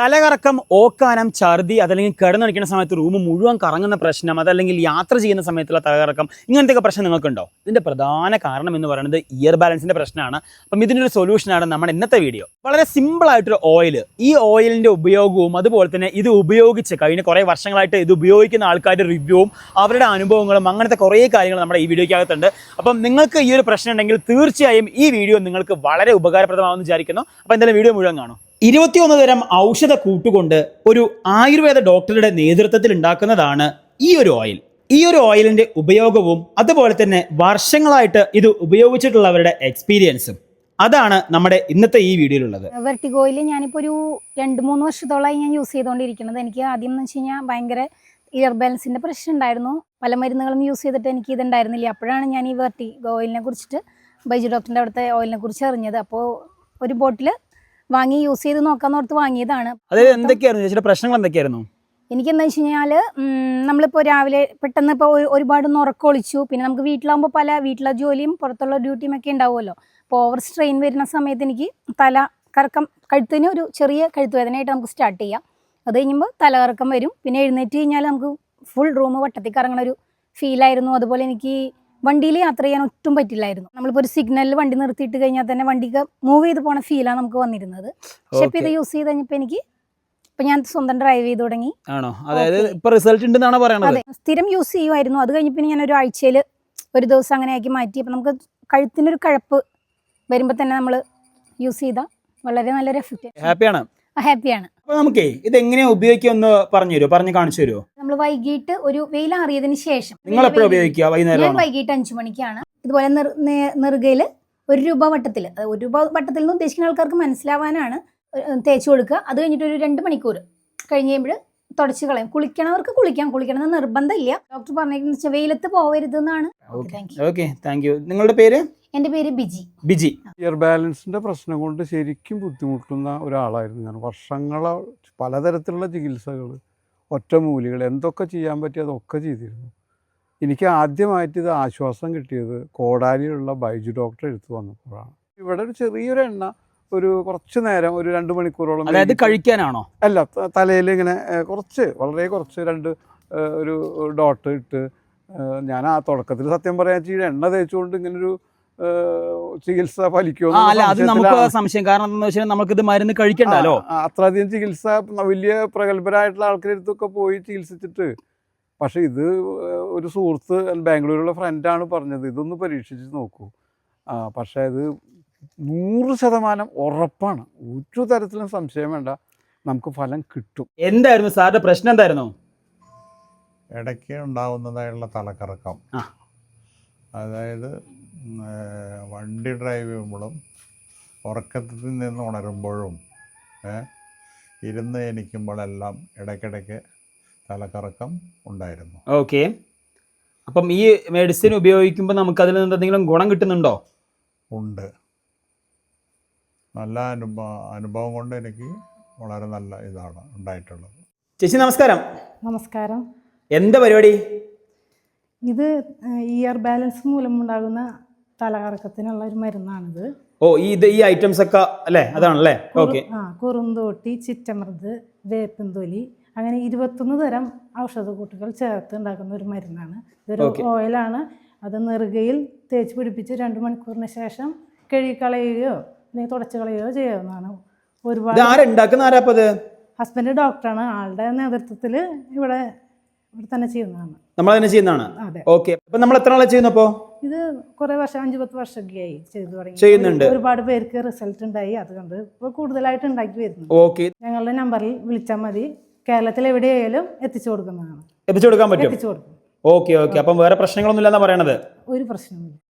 തലകറക്കം ഓക്കാനം ഛർദി അതല്ലെങ്കിൽ കിടന്നടിക്കുന്ന സമയത്ത് റൂം മുഴുവൻ കറങ്ങുന്ന പ്രശ്നം അതല്ലെങ്കിൽ യാത്ര ചെയ്യുന്ന സമയത്തുള്ള തലകറക്കം ഇങ്ങനത്തെയൊക്കെ പ്രശ്നം നിങ്ങൾക്കുണ്ടോ? ഇതിന്റെ പ്രധാന കാരണം എന്ന് പറയുന്നത് ഇയർ ബാലൻസിന്റെ പ്രശ്നമാണ്. അപ്പം ഇതിനൊരു സൊല്യൂഷനാണ് നമ്മുടെ ഇന്നത്തെ വീഡിയോ വളരെ സിമ്പിൾ ആയിട്ടൊരു ഓയിൽ ഈ ഓയിലിന്റെ ഉപയോഗവും അതുപോലെ തന്നെ ഇത് ഉപയോഗിച്ച് കഴിഞ്ഞ കുറേ വർഷങ്ങളായിട്ട് ഇത് ഉപയോഗിക്കുന്ന ആൾക്കാരുടെ റിവ്യൂവും അവരുടെ അനുഭവങ്ങളും അങ്ങനത്തെ കുറേ കാര്യങ്ങൾ നമ്മുടെ ഈ വീഡിയോയ്ക്കകത്തുണ്ട്. അപ്പം നിങ്ങൾക്ക് ഈ ഒരു പ്രശ്നം ഉണ്ടെങ്കിൽ തീർച്ചയായും ഈ വീഡിയോ നിങ്ങൾക്ക് വളരെ ഉപകാരപ്രദമാകുമെന്ന് വിചാരിക്കുന്നു. അപ്പം എന്തായാലും വീഡിയോ മുഴുവൻ കാണും. ഇരുപത്തിയൊന്ന് തരം ഔഷധ കൂട്ടുകൊണ്ട് ഒരു ആയുർവേദ ഡോക്ടറുടെ നേതൃത്വത്തിൽ ഉണ്ടാക്കുന്നതാണ് ഈ ഒരു ഓയിൽ. ഈ ഒരു ഓയിലിന്റെ ഉപയോഗവും അതുപോലെ തന്നെ വർഷങ്ങളായിട്ട് ഇത് ഉപയോഗിച്ചിട്ടുള്ളവരുടെ എക്സ്പീരിയൻസും. അതാണ് നമ്മുടെ ഇന്നത്തെ ഈ വീഡിയോയിലുള്ളത്. വെർട്ടിഗോയിൽ ഞാനിപ്പോൾ ഒരു രണ്ട് മൂന്ന് വർഷത്തോളമായി ഞാൻ യൂസ് ചെയ്തുകൊണ്ടിരിക്കുന്നത് എനിക്ക് ആദ്യം എന്ന് വെച്ച് കഴിഞ്ഞാൽ ഭയങ്കര ഇയർ ബാലൻസിന്റെ പ്രശ്നം ഉണ്ടായിരുന്നു. പല മരുന്നുകളും യൂസ് ചെയ്തിട്ട് എനിക്ക് ഇതുണ്ടായിരുന്നില്ല. അപ്പോഴാണ് ഞാൻ ഈ വെർട്ടിഗോ ഓയിലിനെ കുറിച്ചിട്ട് ബൈജു ഡോക്ടറിന്റെ അവിടുത്തെ ഓയിലിനെ കുറിച്ച് അറിഞ്ഞത്. അപ്പോൾ ഒരു ബോട്ടിൽ വാങ്ങി യൂസ് ചെയ്ത് നോക്കാന്ന് ഓർത്ത് വാങ്ങിയതാണ്. അതായത് എന്തൊക്കെയായിരുന്നു ചേച്ചിയുടെ പ്രശ്നങ്ങൾ എന്തൊക്കെയായിരുന്നു? എനിക്ക് എന്താ വെച്ച് കഴിഞ്ഞാൽ നമ്മളിപ്പോൾ രാവിലെ പെട്ടെന്ന് ഇപ്പോൾ ഒരുപാട് നുറക്കൊളിച്ചു പിന്നെ നമുക്ക് വീട്ടിലാകുമ്പോൾ പല വീട്ടിലെ ജോലിയും പുറത്തുള്ള ഡ്യൂട്ടിയും ഒക്കെ ഉണ്ടാവുമല്ലോ. അപ്പോൾ ഓവർ സ്ട്രെയിൻ വരുന്ന സമയത്ത് എനിക്ക് തല കറക്കം കഴുത്തിന് ഒരു ചെറിയ കഴുത്ത് വേദനയായിട്ട് നമുക്ക് സ്റ്റാർട്ട് ചെയ്യാം. അത് കഴിയുമ്പോൾ തലകറക്കം വരും. പിന്നെ എഴുന്നേറ്റ് കഴിഞ്ഞാൽ നമുക്ക് ഫുൾ റൂം വട്ടത്തിൽ കറങ്ങണ ഒരു ഫീലായിരുന്നു അതുപോലെ എനിക്ക് വണ്ടിയിൽ യാത്ര ചെയ്യാൻ ഒട്ടും പറ്റില്ലായിരുന്നു. നമ്മളിപ്പോൾ ഒരു സിഗ്നലിൽ വണ്ടി നിർത്തിയിട്ട് കഴിഞ്ഞാൽ തന്നെ വണ്ടിക്ക് മൂവ് ചെയ്ത് പോണ ഫീലാണ് നമുക്ക് വന്നിരുന്നത്. പക്ഷെ ഇപ്പൊ ഇത് യൂസ് ചെയ്ത് കഴിഞ്ഞപ്പോൾ എനിക്ക് ഇപ്പൊ ഞാൻ സ്വന്തം ഡ്രൈവ് ചെയ്ത് തുടങ്ങി. ആണോ? അതായത്. ഇപ്പൊ റിസൾട്ട് ഉണ്ടെന്നാണ് പറയുന്നത് സ്ഥിരം യൂസ് ചെയ്യുമായിരുന്നു. അത് കഴിഞ്ഞപ്പോ ഞാൻ ഒരു ആഴ്ചയിൽ ഒരു ദിവസം അങ്ങനെ ആക്കി മാറ്റി. അപ്പം നമുക്ക് കഴുത്തിനൊരു കഴപ്പ് വരുമ്പോൾ തന്നെ നമ്മൾ യൂസ് ചെയ്താൽ വളരെ നല്ലൊരു എഫക്റ്റ് ഹാപ്പിയാണ് ഹാപ്പിയാണ് അപ്പോൾ നമുക്കേ ഇത് എങ്ങനെയാ ഉപയോഗിക്കുക ഒന്ന് പറഞ്ഞു തരുമോ പറഞ്ഞു കാണിച്ചു തരുമോ നമ്മൾ വൈകിട്ട് ഒരു വെയിലാറിയതിന് ശേഷം. നിങ്ങൾ എപ്പോഴും ഉപയോഗിക്കുക ഞാൻ വൈകിട്ട് അഞ്ചു മണിക്കാണ്. ഇതുപോലെ നെറുകയിൽ നെറുകയിൽ ഒരു രൂപ വട്ടത്തിൽ ഒരു രൂപ വട്ടത്തിൽ നിന്ന് ഉദ്ദേശിക്കുന്ന ആൾക്കാർക്ക് മനസ്സിലാവാനാണ് തേച്ചു കൊടുക്കുക. അത് കഴിഞ്ഞിട്ട് ഒരു രണ്ട് മണിക്കൂർ കഴിഞ്ഞ് കഴിയുമ്പോൾ തുടച്ച് കളയും. കുളിക്കണവർക്ക് കുളിക്കാം. കുളിക്കണമെന്ന് നിർബന്ധമില്ല. ഡോക്ടർ പറഞ്ഞിരിക്കുന്നത് വെച്ചാൽ വെയിലത്ത് പോവരുത് എന്നാണ്. ഓക്കെ താങ്ക് യു ഓക്കെ നിങ്ങളുടെ പേര്? എന്റെ പേര് ബിജി. ബിജി. ഇയർ ബാലൻസിന്റെ പ്രശ്നം കൊണ്ട് ശരിക്കും ബുദ്ധിമുട്ടുന്ന ഒരാളായിരുന്നു ഞാൻ. വർഷങ്ങളോ പലതരത്തിലുള്ള ചികിത്സകൾ ഒറ്റമൂലികൾ എന്തൊക്കെ ചെയ്യാൻ പറ്റി അതൊക്കെ ചെയ്തിരുന്നു. എനിക്ക് ആദ്യമായിട്ട് ഇത് ആശ്വാസം കിട്ടിയത് കോടാലിയിലുള്ള ബൈജു ഡോക്ടർ എടുത്തു വന്നപ്പോഴാണ്. ഇവിടെ ഒരു ചെറിയൊരു എണ്ണ ഒരു കുറച്ച് നേരം ഒരു രണ്ട് മണിക്കൂറോളം അതായത് കഴിക്കാനാണോ? അല്ല തലയിൽ ഇങ്ങനെ കുറച്ച് വളരെ കുറച്ച് രണ്ട് ഒരു ഡോട്ട് ഇട്ട് ഞാൻ ആ തുടക്കത്തിൽ സത്യം പറയാൻ വെച്ചാൽ എണ്ണ തേച്ചുകൊണ്ട് ഇങ്ങനൊരു ചികിത്സ ഫലിക്കുമോ അല്ല അത് നമുക്ക് സംശയം. കാരണം എന്താണെന്ന് വെച്ചാൽ നമുക്ക് ഇത് മരുന്ന് കഴിക്കണ്ടല്ലോ. അത്രയധികം ചികിത്സ വലിയ പ്രഗത്ഭരായിട്ടുള്ള ആൾക്കാരുടെ അടുത്തൊക്കെ പോയി ചികിത്സിച്ചിട്ട്. പക്ഷെ ഇത് ഒരു സുഹൃത്ത് ബാംഗ്ലൂരിലുള്ള ഫ്രണ്ടാണ് പറഞ്ഞത്. ഇതൊന്ന് പരീക്ഷിച്ച് നോക്കൂ. ആ, പക്ഷേ ഇത് നൂറ് ശതമാനം ഉറപ്പാണ്. ഒരു തരത്തിലും സംശയം വേണ്ട. നമുക്ക് ഫലം കിട്ടും. എന്തായിരുന്നു സാറിന്റെ പ്രശ്നം എന്തായിരുന്നു? ഇടയ്ക്ക് ഉണ്ടാവുന്നതായുള്ള തലക്കറക്കം ആ. അതായത് വണ്ടി ഡ്രൈവ് ചെയ്യുമ്പോഴും ഉറക്കത്തിൽ നിന്ന് ഉണരുമ്പോഴും ഇരുന്ന് എനിക്കുമ്പോഴെല്ലാം ഇടയ്ക്കിടയ്ക്ക് തലക്കറക്കം ഉണ്ടായിരുന്നു. ഓക്കെ അപ്പം ഈ മെഡിസിൻ ഉപയോഗിക്കുമ്പോൾ നമുക്ക് അതിൽ നിന്ന് എന്തെങ്കിലും ഗുണം കിട്ടുന്നുണ്ടോ? ഉണ്ട്. നല്ല അനുഭവം അനുഭവം കൊണ്ട് എനിക്ക് വളരെ നല്ല ഇതാണ് ഉണ്ടായിട്ടുള്ളത്. ചേച്ചി നമസ്കാരം. നമസ്കാരം. എന്താ പരിപാടി? ഇത് ഇയർ ബാലൻസ് മൂലമുണ്ടാകുന്ന തലകറക്കത്തിനുള്ള ഒരു മരുന്നാണിത്. ഓ ഇത് ഈ ഐറ്റംസ് ഒക്കെ അല്ലേ? അതാണല്ലേ? ഓക്കെ. ആ കുറുന്തോട്ടി ചിറ്റമൃത് വേപ്പിന്തൊലി അങ്ങനെ ഇരുപത്തൊന്ന് തരം ഔഷധക്കൂട്ടുകൾ ചേർത്ത് ഉണ്ടാക്കുന്ന ഒരു മരുന്നാണ്. ഇതൊരു. ഓയിലാണ്. അത് നെറുകയിൽ തേച്ച് പിടിപ്പിച്ച് രണ്ട് മണിക്കൂറിന് ശേഷം കഴുകിക്കളയുകയോ അല്ലെങ്കിൽ തുടച്ച് കളയുകയോ ചെയ്യാവുന്നതാണ്. ഒരുപാട് ഹസ്ബൻഡ് ഡോക്ടറാണ്. ആളുടെ നേതൃത്വത്തിൽ ഇവിടെ ഇവിടെ തന്നെ ചെയ്യുന്നതാണ്. നമ്മൾ തന്നെ ചെയ്യുന്നതാണ്? അതെ. ഓക്കെ. നമ്മൾ എത്ര നാളെ ചെയ്യുന്നപ്പോ ഇത് കുറെ വർഷം അഞ്ചു പത്ത് വർഷമൊക്കെ ആയി ചെയ്തു തുടങ്ങി. ചെയ്യുന്നുണ്ട്. ഒരുപാട് പേർക്ക് റിസൾട്ട് ഉണ്ടായി. അതുകൊണ്ട് ഇപ്പോൾ കൂടുതലായിട്ട് ഉണ്ടാക്കി വരുന്നു ഓക്കെ. ഞങ്ങളുടെ നമ്പറിൽ വിളിച്ചാൽ മതി. കേരളത്തിൽ എവിടെയായാലും എത്തിച്ചു കൊടുക്കുന്നതാണ്. എത്തിച്ചു കൊടുക്കാൻ പറ്റും. എത്തിച്ചു കൊടുക്കും. Okay okay. അപ്പം വേറെ പ്രശ്നങ്ങളൊന്നും ഇല്ലെന്നാ പറയണത്? ഒരു പ്രശ്നമില്ല